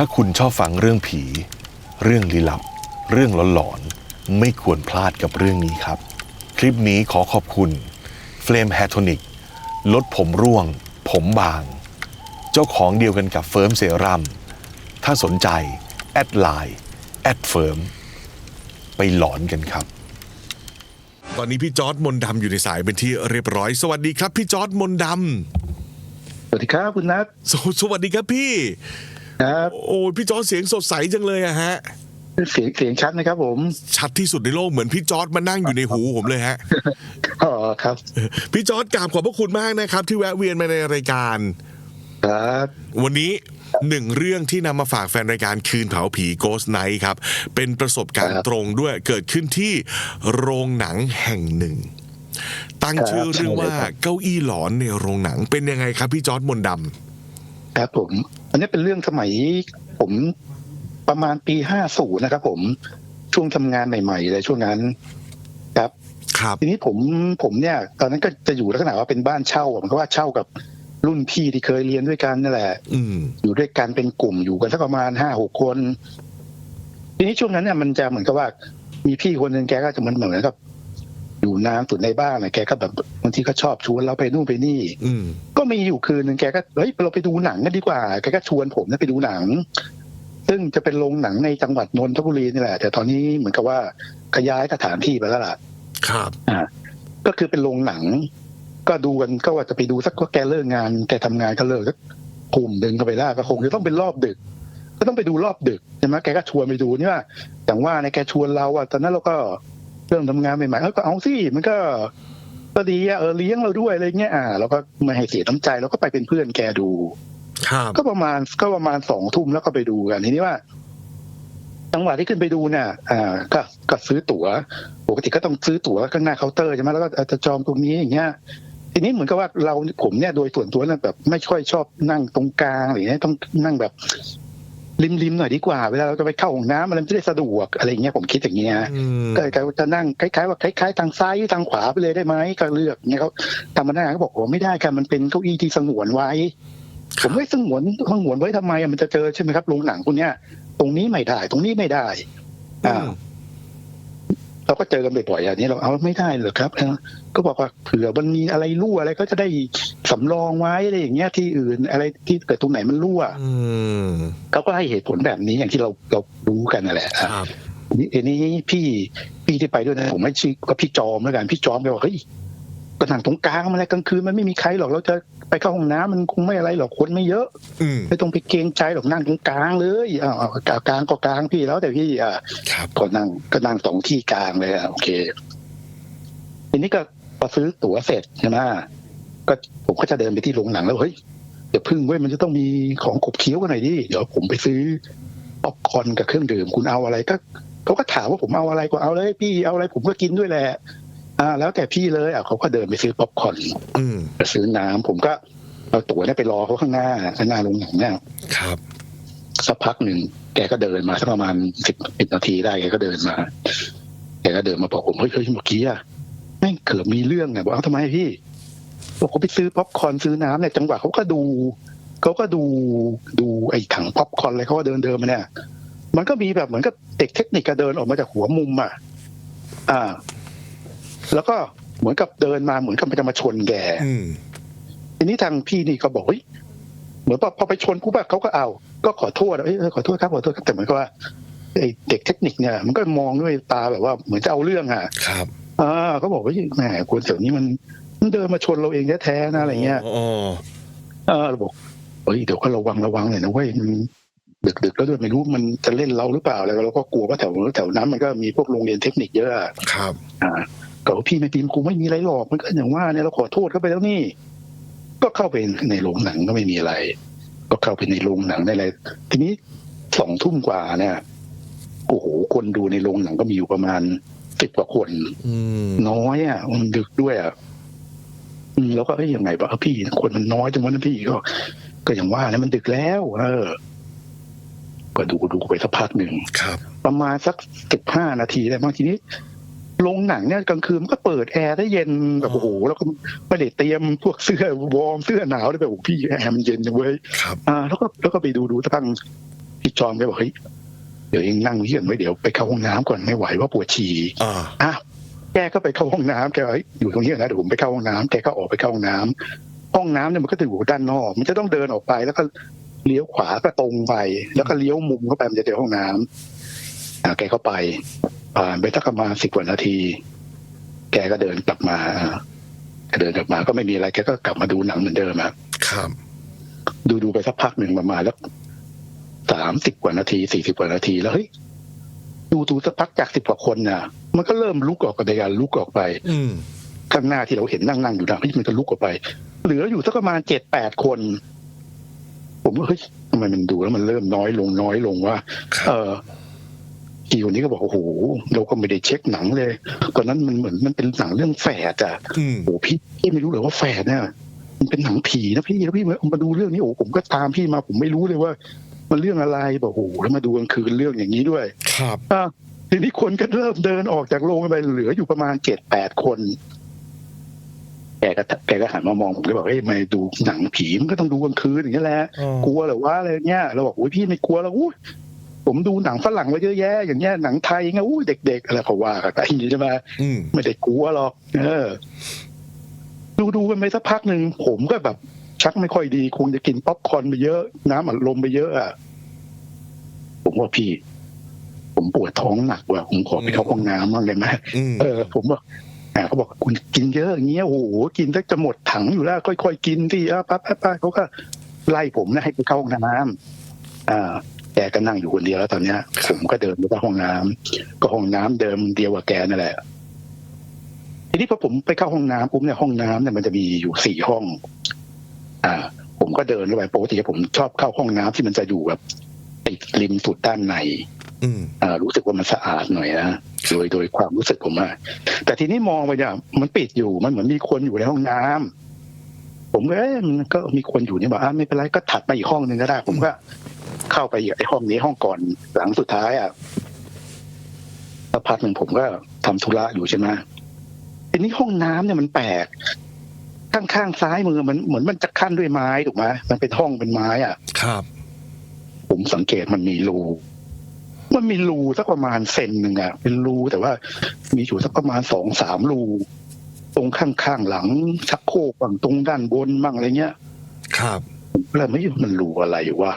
ถ้าคุณชอบฟังเรื่องผี เรื่องลี้ลับ เรื่องหลอนๆ ไม่ควรพลาดกับเรื่องนี้ครับ คลิปนี้ขอขอบคุณเฟลมแฮท o นิกลดผมร่วง ผมบาง เจ้าของเดียวกันกับเฟิร์มเซรั่มถ้าสนใจ แอดไลน์แอดเฟิร์มไปหลอนกันครับ ตอนนี้พี่จอร์ดมนต์ดำอยู่ในสายเป็นที่เรียบร้อย สวัสดีครับ พี่จอร์ดมนต์ดสวัสดีครับคุณนัทำสวสวัสดีครับพี่ ครับโอ้ยพี่จอร์ดเสียงสดใสจังเลยอะฮะ เสียงเสียงชัดนะครับผม ชัดที่สุดในโลกเหมือนพี่จอร์ดมานั่งอยู่ในหูผมเลยฮะอ๋อครับ พี่จอร์ดกราบขอบพระคุณมากนะครับ ที่แวะเวียนมาในรายการ ครับ วันนี้หนึ่งเรื่องที่นำมาฝากแฟนรายการคืนเผาผี Ghost Night ครับ เป็นประสบการณ์ตรงด้วยเกิดขึ้นที่โรงหนังแห่งหนึ่ง ตั้งชื่อเรื่องว่าเก้าอี้หลอนในโรงหนังเป็นยังไงครับพี่จอร์ดมนต์ดครับผม อันนี้เป็นเรื่องสมัยผมประมาณปีห้าศูนย์นะครับผมช่วงทำงานใหม่ๆเลยช่วงนั้นครับำครับทีนี้ผมผมเนี่ย ตอนนั้นก็จะอยู่ลักษณะว่าเป็นบ้านเช่าผมก็ว่าเช่ากับรุ่นพี่ที่เคยเรียนด้วยกันนั่นแหละ อืมอยู่ด้วยกันเป็นกลุ่มอยู่กันสักประมาณห้าหกคน ทีนี้ช่วงนั้นเนี่ยมันจะเหมือนกับว่า มีพี่คนหนึ่งแกก็จะเหมือนเหมือนกับ อยู่นานสุดในบ้านนะแกก็แบบบางทีก็ชอบชวนเราไปนู่นไปนี่ อืมก็มีอยู่คืนหนึ่งแกก็เฮ้ยเราไปดูหนังกันดีกว่าแกก็ชวนผมนะไปดูหนัง ซึ่งจะเป็นโรงหนังในจังหวัดนนทบุรีนี่แหละ แต่ตอนนี้เหมือนกับว่าขยายสถานที่ไปแล้วล่ะครับก็คือเป็นโรงหนัง ก็ดูกันก็ว่าจะไปดูสักก็แกเลิกงานแกทำงานก็เลิกสักกลุ่มหนึ่งก็ไปได้ก็คงจะต้องเป็นรอบดึกก็ต้องไปดูรอบดึกใช่ไหมแกก็ชวนไปดูนี่ว่าอย่างว่าในยแกชวนเราอะตอนนั้นเราก็ เริ่มทำงานใหม่ๆเออก็เอาสิมันก็ก็ดีอะเออเลี้ยงเราด้วยอะไรเงี้ยอ่าเราก็ไม่ให้เสียน้ำใจเราก็ไปเป็นเพื่อนแกดูครับก็ประมาณก็ประมาณสองทุ่มแล้วก็ไปดูกันทีนี้ว่าจังหวะที่ขึ้นไปดูเนี่ยอ่า ก็ก็ซื้อตั๋ว ปกติก็ต้องซื้อตั๋วข้างหน้าเคาน์เตอร์ใช่ไหมแล้วก็อาจจะจองตรงนี้อย่างเงี้ย ทีนี้เหมือนกับว่าเราผมเนี่ยโดยส่วนตัวเนี่ยแบบ ไม่ค่อยชอบนั่งตรงกลางอะไรเงี้ยต้องนั่งแบบ ริมๆหน่อยดีกว่า เวลาเราจะไปเข้าห้องน้ำมันจะได้สะดวกอะไรเงี้ยผมคิดอย่างเงี้ยอืมก็ก็จะนั่งคล้ายๆว่าคล้ายๆทางซ้ายหรือทางขวาไปเลยได้ไหมก็เลือกเนี่ยเขาทำมาหน้าก็บอกว่าไม่ได้ค่ะมันเป็นเก้าอี้ที่สงวนไว้ผมไม่สงวนสงวนไว้ทำไมอะมันจะเจอใช่ไหมครับโรงหนังพวกเนี้ย ตรงนี้ไม่ได้ ตรงนี้ไม่ได้ อ่าเราก็เจอกันบ่อยๆอย่างนี้เราเอาไม่ได้เหรอครับเออก็บอกว่าเผื่อมันมีอะไรรั่วอะไรก็จะได้ สำรองไว้อะไรอย่างเงี้ยที่อื่นอะไรที่เกิดตรงไหนมันรั่วอืมเขาก็ให้เหตุผลแบบนี้อย่างที่เราเรารู้กันนั่นแหละครับนี่อันนี้พี่พี่ที่ไปด้วยนะผมไม่ชื่อก็พี่จอมแล้วกันพี่จอมแกบอกเฮ้ยก็นั่งตรงกลางมาเลยกลางคืนมันไม่มีใครหรอกเราจะไปเข้าห้องน้ำมันคงไม่อะไรหรอกคนไม่เยอะอืมไม่ต้องไปเกรงใจหรอกนั่งตรงกลางเลยอ้าวเอาเอากลางก็กลางพี่แล้วแต่พี่อ่าครับก็นั่งก็นั่งสองที่กลางเลยอะโอเคทีนี้ก็พอซื้อตั๋วเสร็จใช่ไหม ก็ผมก็จะเดินไปที่โรงหนังแล้วเฮ้ยเดี๋ยวพึ่งเว้ยมันจะต้องมีของขบเคี้ยวกันหน่อยดิเดี๋ยวผมไปซื้อป๊อปคอร์นกับเครื่องดื่มคุณเอาอะไรก็เขาก็ถามว่าผมเอาอะไรก็เอาเลย พี่เอาอะไรผมก็กินด้วยแหละอ่า แล้วแต่พี่เลยอะเขาก็เดินไปซื้อป๊อปคอร์นอืมไปซื้อน้ำผมก็เอาตั๋วเนี่ยไปรอเขาข้างหน้าข้างหน้าโรงหนังเนี่ยครับสักพักหนึ่งแกก็เดินมาสักประมาณสิบสิบนาทีได้แกก็เดินมาแกก็เดินมาบอกผมเฮ้ยเฮ้ยเมื่อกี้อะแม่งเกือบมีเรื่องเนี่ยบอกเอ้าทำไมพี่ บอกเขาไปซื้อป๊อปคอร์นซื้อน้ำเนี่ยจังหวะเขาก็ดูเขาก็ดูดูไอ้ถังป๊อปคอร์นอะไรเขาก็เดินเดินมาเนี่ย มันก็มีแบบเหมือนกับเด็กเทคนิคก็เดินออกมาจากหัวมุมอะอ่า แล้วก็เหมือนกับเดินมาเหมือนกับมันจะมาชนแกอืมทีนี้ทางพี่นี่ก็บอกเฮ้ยเหมือนพอพอไปชนปุ๊บอะเขาก็เอา ก็ขอโทษเอ้ยเออขอโทษครับขอโทษครับแต่เหมือนกับว่าไอ้เด็กเทคนิคเนี่ยมันก็มองด้วยตาแบบว่าเหมือนจะเอาเรื่องอะครับอ่าเขาบอกว่าแหมคนแถวนี้มันมัน เดินมาชนเราเองแท้ๆนะอะไรเงี้ยอ๋อเออเราบอกเฮ้ยเดี๋ยวก็ระวังระวังหน่อยนะเว้ยมันดึกดึกๆแล้วด้วยไม่รู้มันจะเล่นเราหรือเปล่าอะไรเราก็กลัวว่าแถวแถวนั้นมันก็มีพวกโรงเรียนเทคนิคเยอะอะครับ อ่าก็บอกพี่ไม่ปีมกูไม่มีอะไรหรอกมันก็อย่างว่าเนี่ยเราขอโทษเขาไปแล้วนี่ ก็เข้าไปในโรงหนังก็ไม่มีอะไร ก็เข้าไปในโรงหนังได้เลยทีนี้สองทุ่มกว่าเนี่ยโอ้โหคนดูในโรงหนังก็มีอยู่ประมาณสิบกว่าคนอืมน้อยอะมันดึกด้วยอะ อืมแล้วก็เอ้ยยังไงวะพี่คนมันน้อยจังวะนะพี่ก็ ก็อย่างว่านะมันดึกแล้ว เออก็ดูดูไปสักพักหนึ่งครับ ประมาณสักสิบห้านาทีได้บางทีนี้โรงหนังเนี่ยกลางคืนมันก็เปิดแอร์ได้เย็นแบบโอ้โหแล้วก็ไม่ได้เตรียมพวกเสื้อวอร์มเสื้อหนาวได้แบบโอ้โหพี่แอร์มันเย็นจังเว้ยครับอ่า แล้วก็แล้วก็ไปดูดูสักพักพพี่จอมแกบอกเฮ้ยเดี๋ยวเองนั่งเยี่ยนไว้เดี๋ยวไปเข้าห้องน้ำก่อนไม่ไหวว่าปวดฉี่อ่าอ้าวแกก็ไปเข้าห้องน้ำแกบอกเฮ้ยอยู่ตรงนี้นะเดี๋ยวผมไปเข้าห้องน้ำแกก็ออกไปเข้าห้องน้ำห้องน้ำเนี่ยมันก็จะอยู่ด้านนอก มันจะต้องเดินออกไปแล้วก็เลี้ยวขวาก็ตรงไป แล้วก็เลี้ยวมุมเข้าไปมันจะเจอห้องน้ำอ่าแกก็ไปผ่านไปสักประมาณสิบกว่านาที แกก็เดินกลับมาแกเดินกลับมาก็ไม่มีอะไรแกก็กลับมาดูหนังเหมือนเดิมอะครับ ดูดูไปสักพักหนึ่งประมาณแล้วสามสิบกว่านาทีสี่สิบกว่านาทีแล้วเฮ้ย ดูดูสักพักจากสิบกว่าคนน่ะ มันก็เริ่มลุกออกไปกันลุกออกไป อืมข้างหน้าที่เราเห็นนั่งนั่งอยู่นะเฮ้ยมันก็ลุกออกไป เหลืออยู่สักประมาณเจ็ดแปดคน ผมว่าเฮ้ยทำไมมันดูแล้วมันเริ่มน้อยลงน้อยลงว่าครัเอบอทีคนนี้ก็บอกโอ้โหเราก็ไม่ได้เช็คหนังเลยตอนนั้นมันเหมือนมันเป็นหนังเรื่องแฝดอะอืมโอ้พี่พี่ไม่รู้เลยว่าแฝดเนี่ยมันเป็นหนังผีนะพี่แล้วพี่มามาดูเรื่องนี้โอ้ผมก็ตามพี่มาผมไม่รู้เลยว่า มันเรื่องอะไรบอกโอ้โหแล้วมาดูกลางคืนเรื่องอย่างนี้ด้วย ครับอะทีนี้คนก็เริ่มเดินออกจากโรงไปเหลืออยู่ประมาณเจ็ดแปดคนแกก็แกก็หันมามองผมก็บอกเฮ้ยทำไม่ดูหนังผีมันก็ต้องดูกลางคืนอย่างนี้ยแหละกลัวเหรือว่าอะไรเงี้ยเราบอกโอ้ยพี่ไม่กลัวแล้วอุ้ยผมดูหนังฝรั่งมาเยอะแยะอย่างเงี้ยหนังไทยเงี้ยอุ้ยเด็กๆอะไรเขาว่ากันไปอย่างนี้ใช่ไหมอืมไม่ได้กลัวหรอก เออ ดูดูกันไปสักพักหนึ่งผมก็แบบ ชักไม่ค่อยดี คงจะกินป๊อปคอร์นไปเยอะ น้ำอัดลมไปเยอะอะผมว่าพี่ ผมปวดท้องหนักว่ะผมขอไปเข้าห้องน้ำบ้างได้ไหมอืมเออ ผมบอกอ่าเขาบอกคุณกินเยอะอย่างเงี้ยโอ้โหกินสักจะหมดถังอยู่แล้ว ค่อยๆกินที่อะปั๊บปั๊บปั๊บเขาก็ไล่ผมนะให้ไปเข้าห้องน้ำอ่าแกก็นั่งอยู่คนเดียวแล้วตอนเนี้ยผมก็เดินไปเข้าห้องน้ำก็ห้องน้ำเดิมเดียวกับแกนั่นแหละทีนี้พอผมไปเข้าห้องน้ำปุ๊บเนี่ยห้องน้ำเนี่ยมันจะมีอยู่สี่ห้อง อ่า ผมก็เดินเข้าไปปกติผมชอบเข้าห้องน้ำที่มันจะอยู่แบบติดริมสุดด้านในอืมอ่ารู้สึกว่ามันสะอาดหน่อยนะโดยโดยความรู้สึกผมอะแต่ทีนี้มองไปเนี่ยมันปิดอยู่มันเหมือนมีคนอยู่ในห้องน้ำผมก็เอ๊ะมันก็มีคนอยู่นี่บอกอะไม่เป็นไรก็ถัดไปอีกห้องหนึ่งก็ได้ ผมก็เข้าไปอีกไอ้ห้องนี้ห้องก่อนหลังสุดท้ายอะสักพักหนึ่งผมก็ทำธุระอยู่ใช่ไหมทีนี้ห้องน้ำเนี่ยมันแปลก ข้างๆซ้ายมือมันเหมือนมันจะขั้นด้วยไม้ถูกไหมมันเป็นห้องเป็นไม้อะครับ ผมสังเกตมันมีรูมันมีรูสักประมาณเซนหนึ่งอะเป็นรูแต่ว่า มีอยู่สักประมาณสองสามรูตรงข้างๆหลัง ชักโครกบ้างตรงด้านบนบ้างอะไรเงี้ย ครับแล้วไม่มันรูอะไรวะ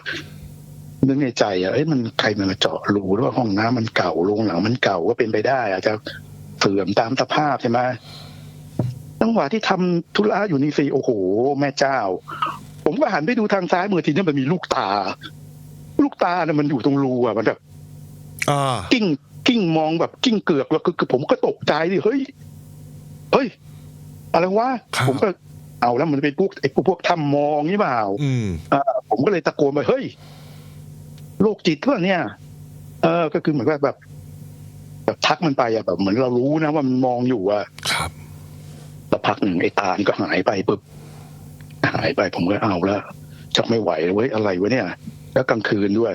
นึกในใจอะเอ้ยมันใครมันมาเจาะรูหรือว่าห้องน้ำมันเก่าโรงหลังมันเก่าก็เป็นไปได้ อาจจะเสื่อมตามสภาพใช่ไหม จังหวะที่ทำธุระอยู่นี่สิโอ้โห แม่เจ้า ผมก็หันไปดูทางซ้ายมือทีนี้มันมีลูกตา ลูกตาเนี่ยมันอยู่ตรงรูอะมันแบบอ่ากิ้งกิ้งมองแบบกิ้งเกือกแล้วคือคือผมก็ตกใจดิเฮ้ยเฮ้ยอะไรวะครับผมก็เอาแล้วมันเป็นพวกไอ้พวกพวกทำมองนี่เปล่าอืมผมก็เลยตะโกนไปเฮ้ยโรคจิตวะเนี่ย เออ ก็คือเหมือนว่าแบบ แบบทักมันไปอะแบบเหมือนเรารู้นะว่ามันมองอยู่อะ ครับสักพักหนึ่งไอ้ตานี่ก็หายไปปุ๊บหายไปผมก็เอาแล้วชักไม่ไหวแล้วเว้ยอะไรวะเนี่ย แล้วกลางคืนด้วย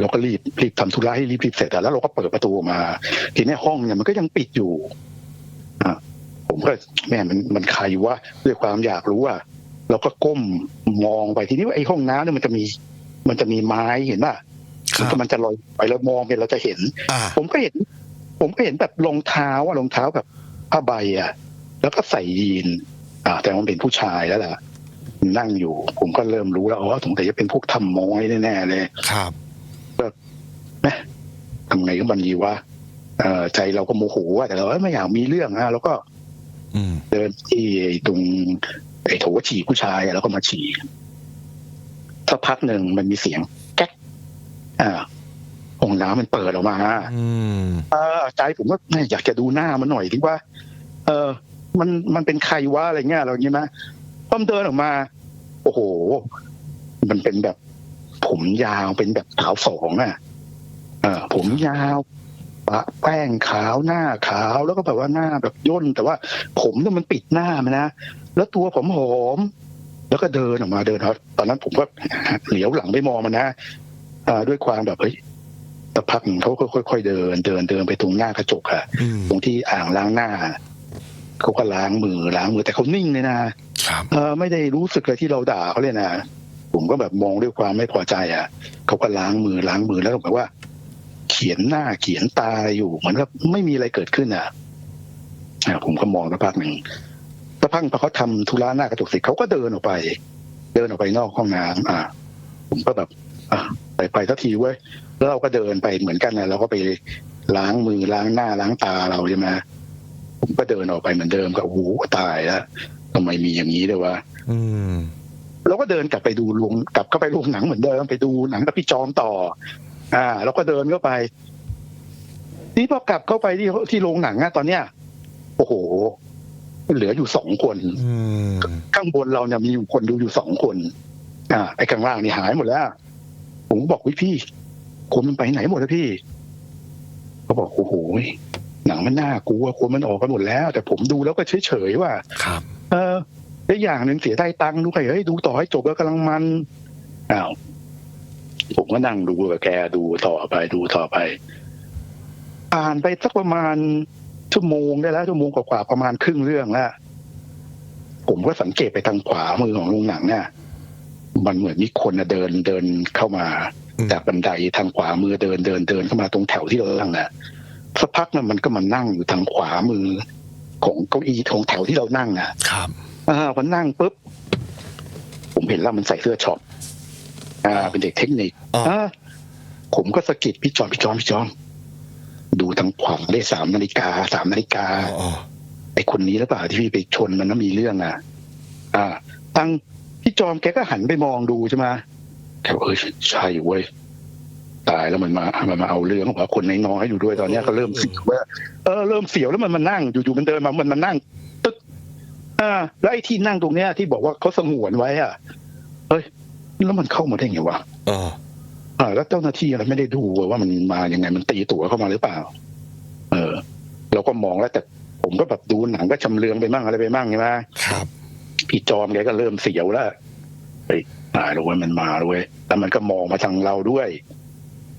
เราก็รีบรีบทำธุระให้รีบรีบเสร็จอะแล้วเราก็เปิดประตูออกมา ทีนี้ห้องเนี่ยมันก็ยังปิดอยู่อะผมก็แม่มันมันใครวะด้วยความอยากรู้อะเราก็ก้มมองไปทีนี้ว่าไอ้ห้องน้ำเนี่ยมันจะมี มันจะมีไม้เห็นป่ะครัมันบก็มันจะลอยไปแล้วมองไปเราจะเห็นอ่าผมก็เห็น ผมก็เห็นแบบรองเท้าอะรองเท้าแบบผ้าใบอะ แล้วก็ใส่ยีน อ่า แต่มันเป็นผู้ชายแล้วล่ะ นั่งอยู่ ผมก็เริ่มรู้แล้วอ๋อสงสัยจะเป็นพวกทำม้อยแน่ๆเลย ครับนะทำไงก็บันดีว่าเออใจเราก็โมโหอะแต่เราไม่อยากมีเรื่องอะแล้วก็อืมเดินที่ตรงไอ้โถฉี่ผู้ชายอะแล้วก็มาฉี่สักพักหนึ่งมันมีเสียง แก๊กอ่าห้องน้ำมันเปิดออกมาอืมเออใจผมก็แม่อยากจะดูหน้ามันหน่อยที่ว่า เออ มันมันเป็นใครวะอะไรเงี้ยเราอย่างงี้ไหมพอมนเดินออกมา โอ้โห มันเป็นแบบ ผมยาวเป็นแบบขาวสองอะเออผมยาวปะแป้งขาวหน้าขาวแล้วก็แบบว่าหน้าแบบย่น แต่ว่าผมเนี่ยมันปิดหน้ามันนะแล้วตัวผมหอมแล้วก็เดินออกมาเดินครับตอนนั้นผมก็เหลียวหลังไปมองมันนะอ่าด้วยความแบบเฮ้ยสักพักหนึ่งเขาก็ค่อยๆเดิน เดินเดินไปตรงหน้ากระจกอะอืมตรงที่อ่างล้างหน้า เขาก็ล้างมือล้างมือแต่เขานิ่งเลยนะครับเออไม่ได้รู้สึกเลยที่เราด่าเขาเลยนะผมก็แบบมองด้วยความไม่พอใจอะเขาก็ล้างมือล้างมือแล้วแบบว่า เขียนหน้าเขียนตาอะไรอยู่เหมือนกับไม่มีอะไรเกิดขึ้นอะอ่าผมก็มองสักพักหนึ่งสักพักพอเขาทำธุระหน้ากระจกเสร็จเขาก็เดินออกไป เดินออกไปนอกห้องน้ำอ่าผมก็แบบอะไปไปสักทีเว้ยแล้วเราก็เดินไปเหมือนกันนะเราก็ไปล้างมือล้างหน้าล้างตาเราใช่ไหม ผมก็เดินออกไปเหมือนเดิมก็โอ้โหตายแล้วทำไมมีอย่างนี้ด้วยวะอืมเราก็เดินกลับไปดูโรงกลับเข้าไปโรงหนังเหมือนเดิมไปดูหนังกับพี่จอมต่อ อ่า แล้วก็เดินเข้าไป นี่พอกลับเข้าไปที่ที่โรงหนังอะตอนเนี้ยโอ้โห เหลืออยู่สองคนอืมข้างบนเราเนี่ยมีอยู่คนดูอยู่สองคน อ่า ไอ้ข้างล่างนี่หายหมดแล้ว ผมก็บอกวิพี่คนมันไปไหนหมดแล้วพี่เขาบอกโอ้โห หนังมันน่ากลัวคนมันออกกันหมดแล้ว แต่ผมดูแล้วก็เฉยๆว่า ครับ เออและอย่างหนึ่งเสียได้ตังค์ด้วยเฮ้ยดูต่อให้จบแล้วกำลังมันอ้าวผมก็นั่งดูกับแกดูต่อไปดูต่อไป อ่านไปสักประมาณชั่วโมงได้แล้วชั่วโมงกว่าๆประมาณครึ่งเรื่องแล้วผมก็สังเกตไปทางขวามือของโรงหนังเนี่ยมันเหมือนมีคนน่ะเดินเดินเข้ามาอืมจากบันไดทางขวามือเดินเดินเดินเข้ามาตรงแถวที่เรานั่งน่ะ สักพักน่ะมันก็มานั่งอยู่ทางขวามือ ของเก้าอี้ของแถวที่เรานั่งอะครับอ่าพอนั่งปุ๊บผมเห็นแล้วมันใส่เสื้อช็อปอ่า เป็นเด็กเทคนิคอ่าอ่าผมก็สะกิดพี่จอมพี่จอมพี่จอมดูทางขวาได้สามนาฬิกาสามนาฬิกาอ๋ออ๋อไอ้คนนี้หรือเปล่าที่พี่ไปชนมันแล้วมีเรื่องอะ อ่า ตังพี่จอมแกก็หันไปมองดูใช่ไหมแกบอกเออใช่เว้ย ตายแล้วมันมามันมาเอาเรื่องของว่าคนน้อยๆอยู่ด้วยตอนเนี้ยก็เริ่มเสียวว่าเออเริ่มเสียวแล้วมันมานั่งอยู่ๆมันเดินมามันมานั่งตึ๊กอ่า แล้วไอ้ที่นั่งตรงเนี้ยที่บอกว่าเขาสงวนไว้อะเฮ้ยแล้วมันเข้ามาได้ไงวะอ๋ออ่าแล้วเจ้าหน้าที่อะไรไม่ได้ดูว่ามันมายังไงมันตีตั๋วเข้ามาหรือเปล่า เออเราก็มองแล้วแต่ผมก็แบบดูหนังก็ชำเลืองไปมั่งอะไรไปมั่งใช่ไหมครับพี่จอมแกก็เริ่มเสียวแล้วเฮ้ยตายแล้วเว้ยมันมาแล้วเว้ยแล้วมันก็มองมาทางเราด้วย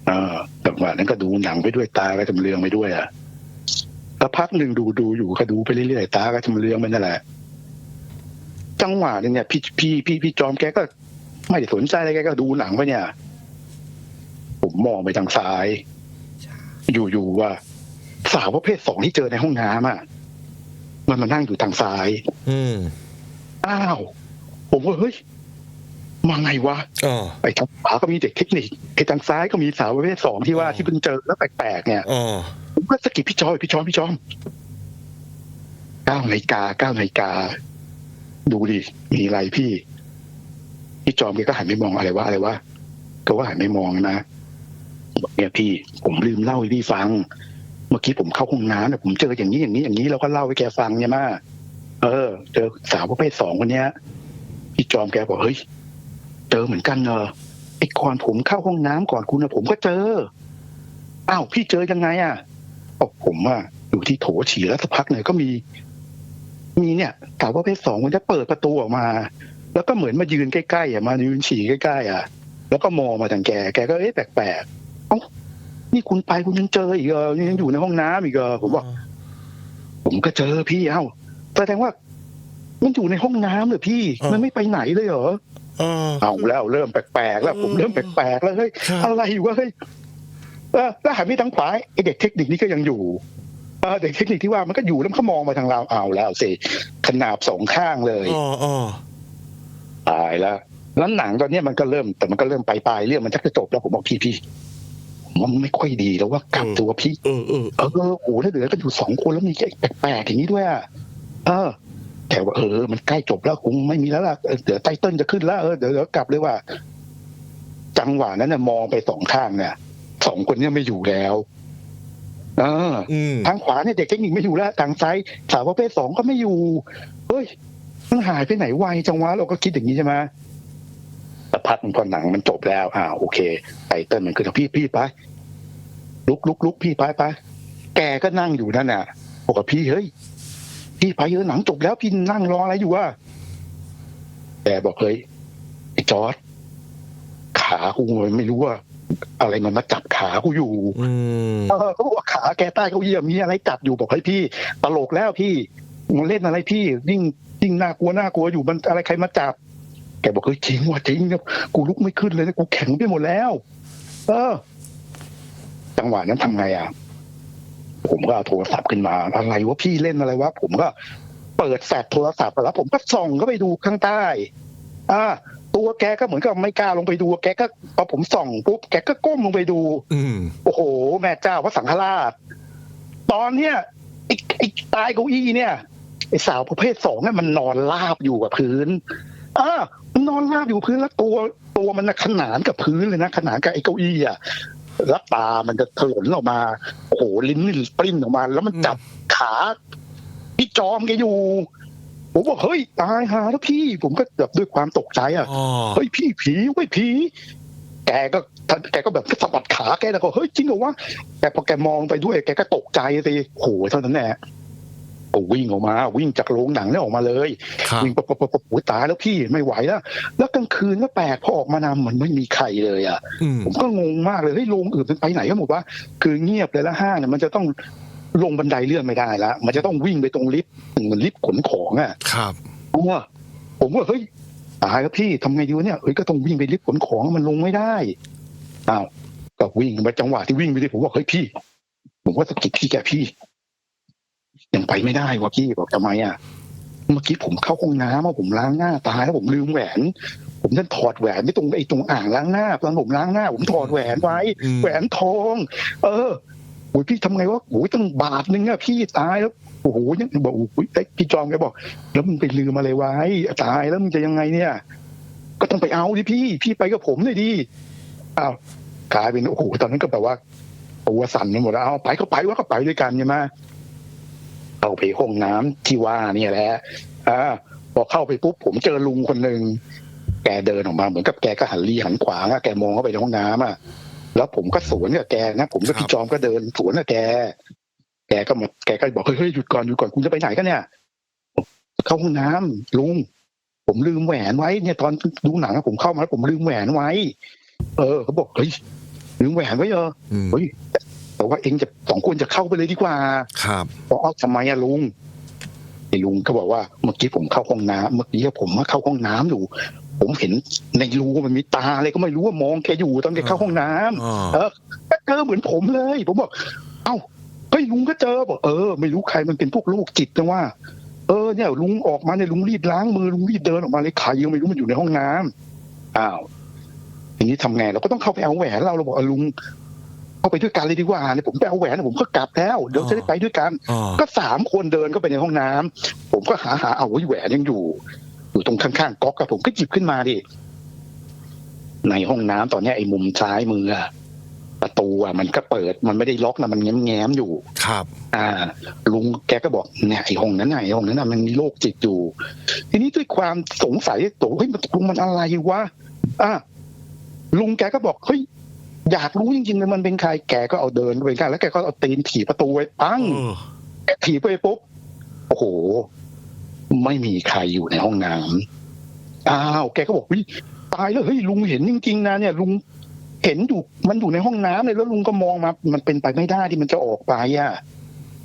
อ่าจังหวะนั้นก็ดูหนังไปด้วยตาก็ชำเลืองไปด้วยอะแล้วพักหนึ่งดูดูอยู่ก็ดูไปเรื่อยๆตาก็ชำเลืองไปนั่นแหละจังหวะนึงเนี่ยพี่พี่พี่พี่จอมแกก็ไม่ได้สนใจอะไรแกก็ดูหนังไปเนี่ย ผมมองไปทางซ้าย อยู่ๆว่า สาวประเภทสองที่เจอในห้องน้ำอะมันมานั่งอยู่ทางซ้าย อืมอ้าว ผมว่าเฮ้ย มาไงวะอ๋อไอ้ทางขวาก็มีเด็กเทคนิคไอ้ทางซ้ายก็มีสาวประเภทสองที่ว่าอ๋อที่เพิ่งเจอแล้วแปลกๆเนี่ยอ๋อผมก็สะกิดพี่จอยพี่จอมพี่จอมเก้านาฬิกาเก้านาฬิกา ดูดิมีอะไรพี่ พี่จอมแกก็หันไปมองอะไรวะอะไรวะก็ว่าหันไปมองนะบอกเนี่ยพี่ ผมลืมเล่าให้พี่ฟัง เมื่อกี้ผมเข้าห้องน้ำเนี่ยผมเจออย่างนี้อย่างนี้อย่างนี้เราก็เล่าให้แกฟังเนี่ยมาเออ เจอสาวประเภทสองคนเนี้ยพี่จอมแกบอกเฮ้ย เจอเหมือนกันเนอะไอ้ก่อนผมเข้าห้องน้ำก่อนคุณนะผมก็เจออ้าวพี่เจอยังไงอะบอกผมอะอยู่ที่โถฉี่แล้วสักพักหนึ่งก็มี มีเนี่ยสาวประเภทสองมันจะเปิดประตูออกมา แล้วก็เหมือนมายืนใกล้ๆอะมายืนฉี่ใกล้ๆอะ แล้วก็มองมาทางแกแกก็เอ๊ะแปลกๆเอ้านี่คุณไปคุณยังเจออีกเหรอยังอยู่ในห้องน้ำอีกเหรอผมบอกผมก็เจอพี่เอ้าแสดงว่ามันอยู่ในห้องน้ำเหรอพี่อ่ามัมันไม่ไปไหนเลยเหรออ๋อ เอาแล้วเริ่มแปลกๆแล้วผมเริ่มแปลกๆแล้วเฮ้ยครับอะไรวะเฮ้ยเออแล้วหันไปทางขวาไอเด็กเทคนิคนี่ก็ยังอยู่เออเด็กเทคนิคที่ว่ามันก็อยู่แล้วมันก็มองมาทางเราเอาแล้วสิขนาบสองข้างเลยอ๋ออ๋อตายแล้วแล้วหนังตอนเนี้ยมันก็เริ่มแต่มันก็เริ่มไปลายๆเรื่องมันจะจบแล้วผมบอกพี่พี่ผมว่ามันไม่ค่อยดีแล้วว่ากลับตัวพี่เออเออเออโอ้โหถ้าเหลือก็อยู่สองคนแล้วมีแปลกๆอย่างนี้ด้วยอะเออ แต่ว่าเออมันใกล้จบแล้วคงไม่มีแล้วล่ะเออเดี๋ยวไตเติ้ลจะขึ้นแล้วเออเดี๋ยวเดี๋ยวกลับเลยว่า จังหวะนั้นน่ะมองไปสองข้างเนี่ยสองคนเนี้ไม่อยู่แล้วเอออืมทางขวาเนี่ยเด็กเทคนิคไม่อยู่แล้วทางซ้ายสาวประเภทสองก็ไม่อยู่เฮ้ยมันหายไปไหนไวจังวะเราก็คิดอย่างนี้ใช่ไหมแต่พักพอหนังมันจบแล้วอ่าโอเคไตเติ้ลมันคือพี่พี่ไปลุกลุกลุกพี่ไปไปแกก็นั่งอยู่นั่นน่ะบอกกับพี่เฮ้ย พี่ไปเยอะหนังจบแล้วพี่นั่งรออะไรอยู่วะแกบอกเฮ้ยไอ้จอร์ดขากูไม่รู้ว่าอะไรมันมาจับขากูอยู่อืมเออเขาบอกว่าขาแกใต้เก้าอี้มีอะไรจับอยู่บอกให้พี่ ตลกแล้วพี่มึงเล่นอะไรพี่ยิ่งยิ่งน่ากลัวน่ากลัวอยู่มันอะไรใครมาจับ แกบอกเฮ้ยจริงว่ะจริงเนี่ยกูลุกไม่ขึ้นเลยนะกูแข็งไปหมดแล้ว เออ จังหวะนั้นทำไงอะ ผมก็เอาโทรศัพท์ขึ้นมา อะไรวะพี่เล่นอะไรวะผมก็เปิดแฟลชโทรศัพท์แล้ว ผมก็ส่องก็ไปดูข้างใต้ อ่า ตัวแกก็เหมือนกับไม่กล้าลงไปดู แกก็พอผมส่องปุ๊บแกก็ก้มลงไปดู อืมโอ้โห แม่เจ้าพระสังฆราช ตอนเนี้ยไอ้ไอ้ตายเก้าอี้เนี่ยไอ้สาวประเภทสองเนี่ยมันนอนราบอยู่กับพื้นอ่ามันนอนราบอยู่พื้นแล้วตัวตัวมันน่ะขนานกับพื้นเลยนะขนานกับไอ้เก้าอี้อะ แล้วตามันจะถลนออกมาโอ้โหลิ้นนี่ปริ้นออกมา แล้วมันจับขาพี่จอมแกอยู่ผมบอกเฮ้ยตายหาแล้วพี่ ผมก็แบบด้วยความตกใจอะอ๋อเฮ้ยพี่ผีเว้ยผีแกก็แกก็แบบสะบัดขาแกแล้วก็เฮ้ยจริงเหรอวะแต่พอแกมองไปด้วยแกก็ตกใจสิโหเท่านั้นแหละ ก็วิ่งออกมา วิ่งจากโรงหนังเนี่ยออกมาเลยครับวิ่งปุ๊บปุ๊บปุ๊บปุ๊บโอ้ยตายแล้วพี่ไม่ไหวแล้ว แล้วกลางคืนก็แปลกพอออกมานำเหมือนไม่มีใครเลยอะอืมผมก็งงมากเลยเฮ้ยโรงอื่นมันไปไหนกันหมดวะคือเงียบเลยแล้วห้างเนี่ยมันจะต้องลงบันไดเลื่อนไม่ได้ละมันจะต้องวิ่งไปตรงลิฟต์เหมือนลิฟต์ขนของอะครับผมว่าผมว่าเฮ้ยตายแล้วพี่ทำไงดีวะเนี่ยเฮ้ยก็ต้องวิ่งไปลิฟต์ขนของมันลงไม่ได้อ้าวก็วิ่งไปจังหวะที่วิ่งไปดิผมบอกเฮ้ยพี่ ผมว่าสะกิดพี่แกพี่ ยังไปไม่ได้วะพี่บอกทำไมอะเมื่อกี้ผมเข้าห้องน้ำอะผมล้างหน้าตายแล้วผมลืมแหวน ผมนั่นถอดแหวนไม่ตรงไอ้ตรงอ่างล้างหน้าตอนผมล้างหน้า ผมถอดแหวนไว้ แหวนทอง เออโอ้ยพี่ทำไงวะโอ้ยตั้งบาทนึงอะพี่ตายแล้วโอ้โหยังบอกโอ้ยไอ้พี่จอมแกบอก แล้วมึงไปลืมอะไรไว้ตายแล้วมึงจะยังไงเนี่ย ก็ต้องไปเอาดิพี่ พี่ไปกับผมเลยดิอ้าวกลายเป็นโอ้โหตอนนั้นก็แบบว่าตัวสั่นไปหมดแล้วเอาไปก็ไปว่าก็ไปด้วยกันใช่ไหม เข้าไปห้องน้ำที่ว่าเนี่ยแหละอ่าพอเข้าไปปุ๊บผมเจอลุงคนหนึ่งแกเดินออกมาเหมือนกับแกก็หันลีหันขวางอะแกมองเข้าไปในห้องน้ำอะแล้วผมก็สวนกับแกนะผมกับพี่จอมก็เดินสวนกับแก แกก็มาแกก็บอกเฮ้ยเฮ้ยหยุดก่อนหยุดก่อนคุณจะไปไหนกันเนี่ย เข้าห้องน้ำลุงผมลืมแหวนไว้เนี่ยตอนดูหนังอะผมเข้ามาแล้วผมลืมแหวนไว้ เออเขาบอกเฮ้ยลืมแหวนไว้เอออืมเฮ้ย แต่ว่าเองจะสองคนจะเข้าไปเลยดีกว่า ครับบอกเอาทำไมอะลุงไอ้ลุงก็บอกว่าเมื่อกี้ผมเข้าห้องน้ำเมื่อกี้ผมมาเข้าห้องน้ำอยู่ ผมเห็นในรูมันมีตาอะไรก็ไม่รู้ว่ามองแกอยู่ตอนแกเข้าห้องน้ำอ๋อเออก็เจอเหมือนผมเลย ผมบอก เอ้าเฮ้ยลุงก็เจอบอกเออไม่รู้ใครมันเป็นพวกลูกจิตนะว่าเออเนี่ยลุงออกมาเนี่ยลุงรีบล้างมือลุงรีบเดินออกมาเลยใครยังไม่รู้มันอยู่ในห้องน้ำอ้าวทีนี้ทำไงเราก็ต้องเข้าไปเอาแหวนเราเราบอกเออลุง เข้าไปด้วยกันเลยดีกว่าเนี่ยผมไปเอาแหวนผมก็กลับแล้วเดี๋ยวจะได้ไปด้วยกันอ๋อก็สามคนเดินเข้าไปในห้องน้ำผมก็หาหาเอาไว้ยแหวนยังอยู่ อยู่ตรงข้างๆก๊อกกับผมก็หยิบขึ้นมาดิในห้องน้ำตอนเนี้ยไอ้มุมซ้ายมืออะประตูอะมันก็เปิดมันไม่ได้ล็อกนะมันแง้มแง้มๆอยู่ ครับ อ่า ลุงแกก็บอกเนี่ยไอ้ห้องนั้นน่ะไอ้ห้องนั้นน่ะมันมีโรคจิตอยู่ ทีนี้ด้วยความสงสัยตัวเฮ้ยมันลุงมันอะไรวะอ่าลุงแกก็บอกเฮ้ย อยากรู้จริงๆเลยมันเป็นใครแกก็เอาเดินไปกันแล้วแกก็เอาตีนถีบประตูไว้ปังเออแกถีบไปปุ๊บโอ้โห ไม่มีใครอยู่ในห้องน้ำอ้าวแกก็บอกวิตายแล้วเฮ้ยลุงเห็นจริงๆนะเนี่ย ลุงเห็นอยู่มันอยู่ในห้องน้ำเลยแล้วลุงก็มองมา มันเป็นไปไม่ได้ที่มันจะออกไปอะ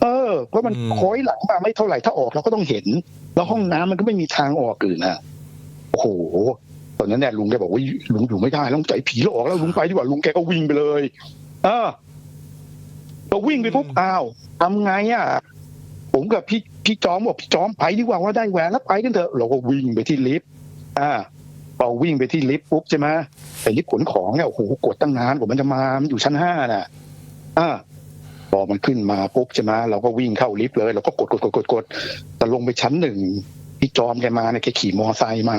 เออเพราะมันคอยหลังมาไม่เท่าไหร่ถ้าออกเราก็ต้องเห็น แล้วห้องน้ำมันก็ไม่มีทางออกอื่นอะโอ้โห ตอนนั้นเนี่ยลุงแกบอกว่าลุงอยู่ไม่ได้แล้วใจผีแล้วออกแล้วลุงไปดีกว่าลุงแกก็วิ่งไปเลยเออพอวิ่งไปปุ๊บอ้าวทำไงอะผมกับพี่พี่จอมบอกพี่จอมไปดีกว่าว่าได้แหวนแล้วไปกันเถอะเราก็วิ่งไปที่ลิฟต์อ่าพอวิ่งไปที่ลิฟต์ปุ๊บใช่ไหมแต่ลิฟต์ขนของเนี่ยโอ้โหกดตั้งนานกว่ามันจะมามันอยู่ชั้นห้าน่ะอ่าพอมันขึ้นมาปุ๊บใช่ไหมเราก็วิ่งเข้าลิฟต์เลยเราก็กดกดกดกดกดแต่ลงไปชั้นหนึ่ง พี่จอมแกมาเนี่ยแกขี่มอไซค์มา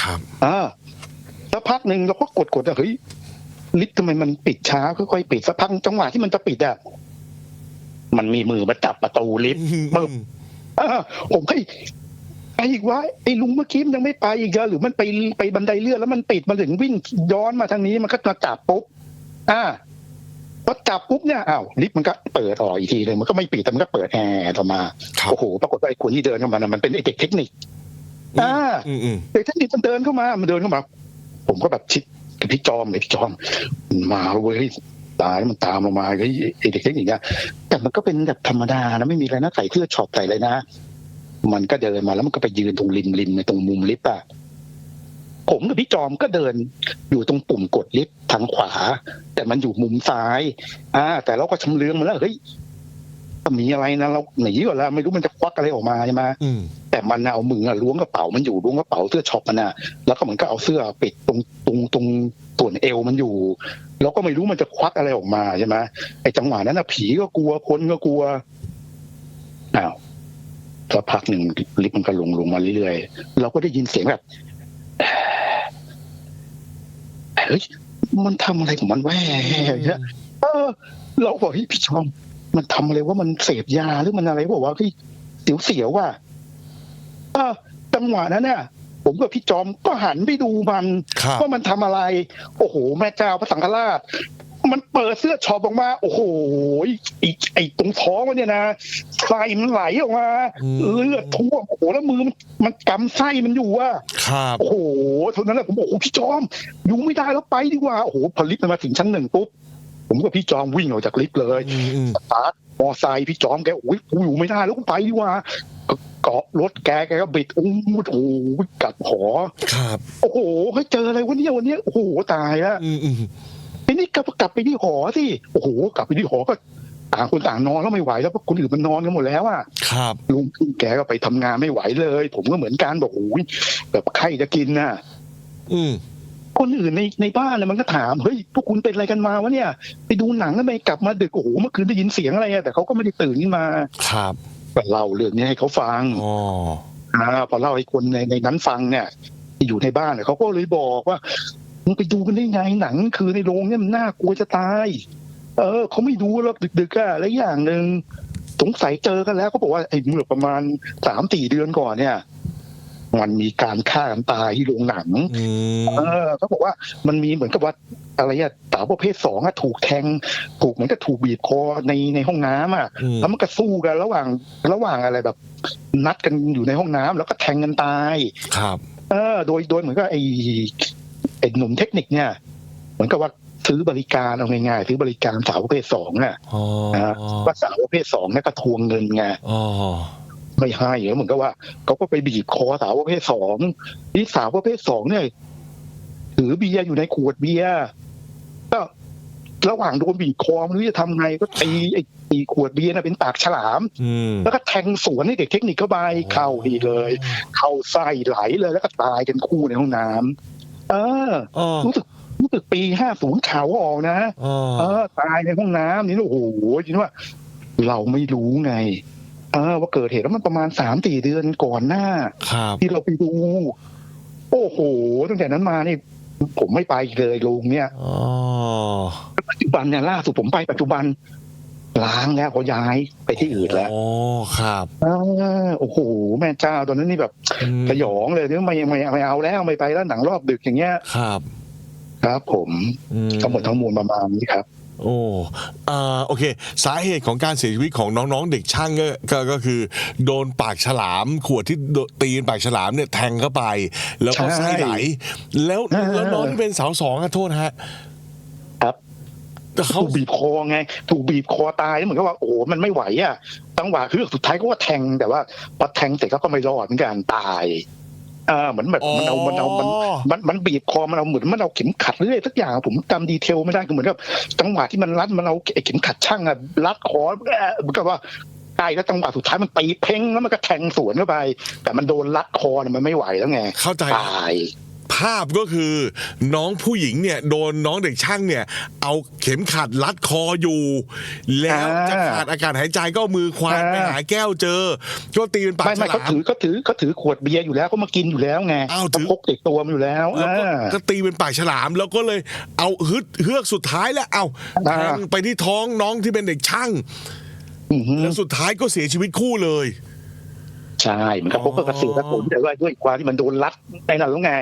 ครับอ่าสักพักหนึ่งเราก็กดกดอะเฮ้ยลิฟต์ทำไมมันปิดช้าค่อยๆปิดสักพักจังหวะที่มันจะปิดอะมันมีมือมาจับประตูลิฟต์ปึ๊บอ่าผมให้ไปอีกว่าไอ้ลุงเมื่อกี้มันยังไม่ไปอีกเหรอหรือมันไปไปบันไดเลื่อนแล้วมันปิดมันถึงวิ่งย้อนมาทางนี้มันก็มาจับปุ๊บอ่า พอจับปุ๊บเนี่ยอ้าวลิฟต์มันก็เปิดออกอีกทีเลยมันก็ไม่ปิดแต่มันก็เปิดแอร์ต่อมาครับโอ้โหปรากฏว่าไอ้คนที่เดินเข้ามานะมันเป็นไอ้เด็กเทคนิคอ่าอืมอืมเด็กเทคนิคมันเดินเข้ามามันเดินเข้ามา ผมก็แบบชิดกับพี่จอมเลยพี่จอมมันมาเว้ยตายมันตามลงมาไอ้ไอ้เด็กเทคนิคเนี่ยแต่มันก็เป็นแบบธรรมดานะไม่มีอะไรนะใส่เสื้อช็อปใส่อะไรนะ มันก็เดินมาแล้วมันก็ไปยืนตรงริมริมในตรงมุมลิฟต์อะ ผมกับพี่จอมก็เดินอยู่ตรงปุ่มกดลิฟต์ทางขวา แต่มันอยู่มุมซ้าย อ่า แต่เราก็ชำเลืองมาแล้วเฮ้ยถ้ามีอะไรนะเราหนีก่อนแล้วไม่รู้มันจะควักอะไรออกมาใช่ไหมอืมแต่มันน่ะเอามืออะล้วงกระเป๋ามันอยู่ล้วงกระเป๋าเสื้อช็อปมันน่ะแล้วก็เหมือนก็เอาเสื้อปิดตรงตรงตรงส่วนเอวมันอยู่เราก็ไม่รู้มันจะควักอะไรออกมาใช่ไหมไอ้จังหวะนั้นน่ะผีก็กลัวคนก็กลัวอ้าวสักพักหนึ่งลิฟต์มันก็ลงลงมาเรื่อยๆเราก็ได้ยินเสียงแบบ เฮ้ยมันทำอะไรของมันแหว่เนี่ยเออ เราบอกเฮ้ยพี่ชอม มันทำอะไรว่ามันเสพยาหรือมันอะไรบอกว่าเฮ้ยเสียวๆว่ะเออจังหวะนั้นเนี่ยผมกับพี่จอมก็หันไปดูมันครับว่ามันทำอะไร โอ้โห แม่เจ้าพระสังฆราช มันเปิดเสื้อช็อปออกมา โอ้โหไอ้ไอ้ตรงท้องมันเนี่ยนะไส้มันไหลออกมาอืมเลือดท่วมโอ้โหแล้วมือมันมันกำไส้มันอยู่อะครับโอ้โหเท่านั้นแหละผมบอกโอ้โหพี่จอมอยู่ไม่ได้แล้วไปดีกว่าโอ้โหพอลิฟต์มันมาถึงชั้นหนึ่งปุ๊บผมกับพี่จอมวิ่งออกจากลิฟต์เลยอืมอืมสตาร์ทมอไซค์พี่จอมแกโอ้ยกูอยู่ไม่ได้แล้วกูไปดีกว่าก็เกาะรถแกแกก็บิดอู้โอ้โหกัดหอครับ โอ้โหเฮ้ยเจออะไรวะเนี่ยวันเนี้ยโอ้โหตายละ อืมอืมไอ้นี่กลับกลับไปที่หอสิโอ้โหกลับไปที่หอก็ต่างคนต่างนอนแล้วไม่ไหวแล้วเพราะคนอื่นมันนอนกันหมดแล้วอะครับลุงพี่แกก็ไปทำงานไม่ไหวเลย ผมก็เหมือนกันบอกโอ้ยแบบไข้จะกินน่ะ อืมคนอื่นในในบ้านเนี่ยมันก็ถามเฮ้ยพวกคุณเป็นอะไรกันมาวะเนี่ย ไปดูหนังแล้วไม่กลับมาดึกโอ้โหเมื่อคืนได้ยินเสียงอะไรอะแต่เขาก็ไม่ได้ตื่นขึ้นมา ครับก็เล่าเรื่องนี้ให้เขาฟังอ๋ออ่าพอเล่าให้คนในในนั้นฟังเนี่ยที่อยู่ในบ้านเนี่ยเขาก็เลยบอกว่า มึงไปดูกันได้ไงหนัง คือในโรงเนี่ยมันน่ากลัวจะตาย เออเขาไม่ดูหรอกดึกๆอะแล้วอย่างหนึ่งสงสัยเจอกันแล้วเขาบอกว่าไอ้เมื่อประมาณสามสี่เดือนก่อนเนี่ยมันมีการฆ่ากันตายที่โรงหนังอืมเออเขาบอกว่ามันมีเหมือนกับว่าอะไรอะสาวประเภทสองอะถูกแทง ถูกเหมือนกับถูกบีบคอในในห้องน้ำอะอืมแล้วมันก็สู้กันระหว่างระหว่างอะไรแบบ นัดกันอยู่ในห้องน้ำแล้วก็แทงกันตาย ครับ เออ โดยโดยเหมือนกับไอ้ ไอ้หนุ่มเทคนิคเนี่ยเหมือนกับว่าซื้อบริการเอาง่ายๆซื้อบริการสาวประเภทสองน่ะอ๋อนะว่าสาวประเภทสองเนี่ยก็ทวงเงินไงอ๋อไม่ให้เหรอเหมือนกับว่าเขาก็ไปบีบคอสาวประเภทสองนี่สาวประเภทสองเนี่ยถือเบียร์อยู่ในขวดเบียร์ก็ระหว่างโดนบีบคอไม่รู้จะทำไงก็ตีไอ้ตีขวดเบียร์น่ะเป็นปากฉลามอืมแล้วก็แทงสวนให้เด็กเทคนิคเข้าไปเข้าดีเลย เข้าไส้ไหลเลยแล้วก็ตายกันคู่ในห้องน้ำ เอออ๋อรู้สึกรู้สึกปีห้าศูนย์ข่าวออกนะอ๋อเออ ตายในห้องน้ำนี่โอ้โหจริงว่า เราไม่รู้ไงเออว่าเกิดเหตุแล้วมันประมาณสามสี่เดือนก่อนหน้าครับที่เราไปดู โอ้โห ตั้งแต่นั้นมานี่ผมไม่ไปอีกเลยลุงเนี่ยอ๋อปัจจุบันเนี่ยล่าสุดผมไปปัจจุบัน ล้างแล้วเขาย้ายไปที่อื่นแล้วอ๋อครับเออโอ้โหแม่เจ้าตอนนั้นนี่แบบอืมสยองเลยเนี่ยไม่ไม่ไม่เอาแล้วไม่ไปแล้วหนังรอบดึกอย่างเงี้ยครับครับ ผมอืม ทั้งหมดทั้งมวลประมาณนี้ครับ โอ้อ่าโอเค สาเหตุของการเสียชีวิตของน้องๆ เด็กช่างก็ก็ก็คือ โดนปากฉลาม ขวดที่โดนตีนปากฉลามเนี่ยแทงเข้าไป แล้วก็ใช่ไส้ไหล แล้วเออแล้วน้องที่เป็นสาวสองอะโทษฮะครับแต่ เขาถูกบีบคอไง ถูกบีบคอตายแล้วเหมือนกับว่าโอ้โหมันไม่ไหวอะจังหวะคือสุดท้ายก็ว่าแทงแต่ว่าพอแทงเสร็จเขาก็ไม่รอดเหมือนกันตายเออเหมือนแบบมันเอามันเอามันมันมันบีบคอมันเอาเหมือนมันเอาเข็มขัดหรืออะไรสักอย่างผมจำดีเทลไม่ได้คือเหมือนกับจังหวะที่มันรัดมันเอาไอ้เข็มขัดช่างอะรัดคอเหมือนกับว่าใกล้แล้วจังหวะสุดท้ายมันตีเพ่งแล้วมันก็แทงสวนเข้าไป แต่มันโดนรัดคอเนี่ยมันไม่ไหวแล้วไงเข้าใจตาย ภาพก็คือ น้องผู้หญิงเนี่ยโดนน้องเด็กช่างเนี่ย เอาเข็มขัดรัดคออยู่ แล้วอ่าจะขาดอากาศหายใจก็เอามือควานอ่าไปหาแก้วเจอ ก็ตีเป็นปากไม่ฉไม่เขาลามถือเขาถือเขาถือขวดเบียร์อยู่แล้วเขามากินอยู่แล้วไงอ้าวถืเขาอพกติดตัวมาอยู่แล้วแล้วก็อ่า ก็ตีเป็นปากฉลามแล้วก็เลยเอาฮึดเฮือกสุดท้ายแล้วเอาอ่า แทงไปที่ท้องน้องที่เป็นเด็กช่าง อือฮึแล้วสุดท้ายก็เสียชีวิตคู่เลย ใช่เหมือนกับพกกระสือกระสุนแต่ว่าด้วยความที่มันโดนรัดในนั้นแล้วไง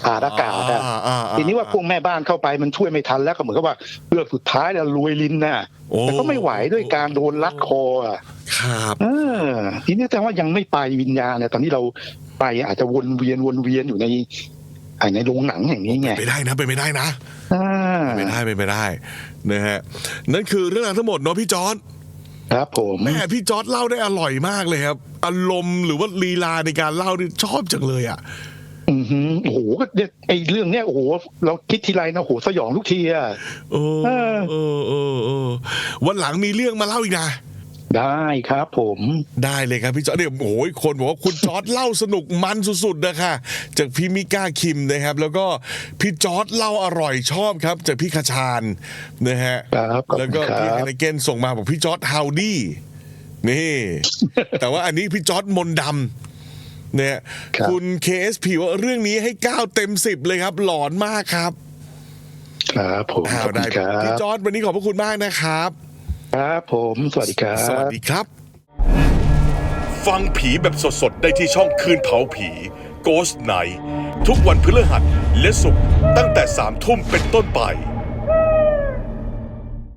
ขาดอากาศอะอ่าอ่าอ่ทีนี้ว่าพวกแม่บ้านเข้าไปมันช่วยไม่ทันแล้วก็เหมือนกับว่าเพื่อกสุดท้ายแล้วรวยลินน่ะโอ้แต่ก็ไม่ไหวด้วยการโดนรัดคออะครับเออทีนี้แต่ว่ายังไม่ไปวิญญาณเนี่ยตอนที่เราไปอาจจะวนเวียนวนเวียนอยู่ในอ่าในโรงหนังอย่างนี้ไงไปได้นะไปไม่ได้นะอ่าไปได้ไปไม่ได้นะฮะนั่นคือเรื่องราวทั้งหมดเนาะพี่จอร์ด ครับผมแม่พี่จอร์ดเล่าได้อร่อยมากเลยครับ อารมณ์หรือว่าลีลาในการเล่านี่ชอบจังเลยอะอือหือโอ้โหก็เนี่ยไอ้เรื่องเนี้ยโอ้โหเราคิดทีไรนะโอ้โหสยองทุกทีอะโอ้เออเออเออเออวันหลังมีเรื่องมาเล่าอีกนะ ได้ครับผมได้เลยครับพี่จอร์ดเนี่ยโอ้ยคนบอกว่าคุณจอร์ดเล่าสนุกมันสุดๆนะคะจากพี่มิก้าคิมนะครับ แล้วก็พี่จอร์ดเล่าอร่อยชอบครับ จากพี่คชานนะฮะครับขอบแล้วคุก็ณคพี่รัไฮบนเกนส่งมาบอกพี่จอร์ดฮาวดี้นี่ แต่ว่าอันนี้พี่จอร์ดมนต์ดำเนี่ยครับคุณ KSP ว่าเรื่องนี้ให้9เต็ม10เลยครับ หลอนมากครับ ครับผมอ้าขวอบคุได้ณครับพี่จอร์ดวันนี้ขอบพระคุณมากนะครับ ครับผมสวัสดีครับ สวัสดีครับ ฟังผีแบบสดๆ ได้ที่ช่องคืนเผาผี Ghost Night ทุกวันพฤหัสและศุกร์ตั้งแต่3ทุ่มเป็นต้นไป